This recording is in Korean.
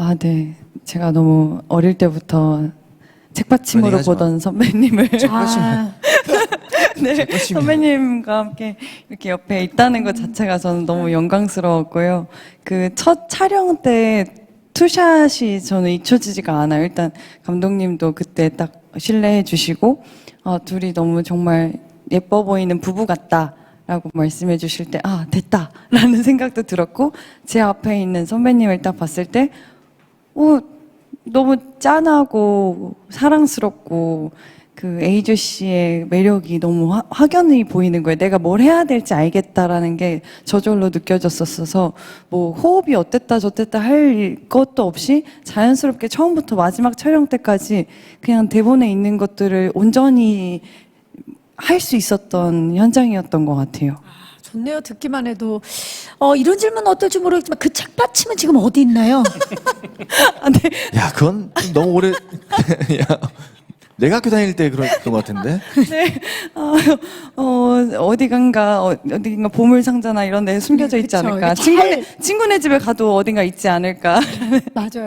아, 네. 제가 너무 어릴 때부터 책받침으로 하지 마. 보던 선배님을 아, 네, 책받침이야. 선배님과 함께 이렇게 옆에 있다는 것 자체가 저는 너무 영광스러웠고요. 그 첫 촬영 때 투샷이 저는 잊혀지지가 않아요. 일단 감독님도 그때 딱 신뢰해 주시고 아, 둘이 너무 정말 예뻐 보이는 부부 같다. 라고 말씀해 주실 때, 아, 됐다. 라는 생각도 들었고, 제 앞에 있는 선배님을 딱 봤을 때, 어, 너무 짠하고 사랑스럽고 그 에이조 씨의 매력이 너무 화, 확연히 보이는 거예요. 내가 뭘 해야 될지 알겠다라는 게 저절로 느껴졌었어서 뭐 호흡이 어땠다 저땠다 할 것도 없이 자연스럽게 처음부터 마지막 촬영 때까지 그냥 대본에 있는 것들을 온전히 할 수 있었던 현장이었던 것 같아요. 좋네요. 듣기만 해도. 어, 이런 질문 어떨지 모르겠지만 그 책받침은 지금 어디 있나요? 아, 네. 야, 그건 좀 너무 오래. 야, 내가 학교 다닐 때 그랬던 것 같은데. 네, 어, 어, 어디간가, 어, 어디간가 보물 상자나 이런 데 숨겨져 있지 그쵸. 않을까. 잘- 친구네, 친구네 집에 가도 어딘가 있지 않을까. 맞아요.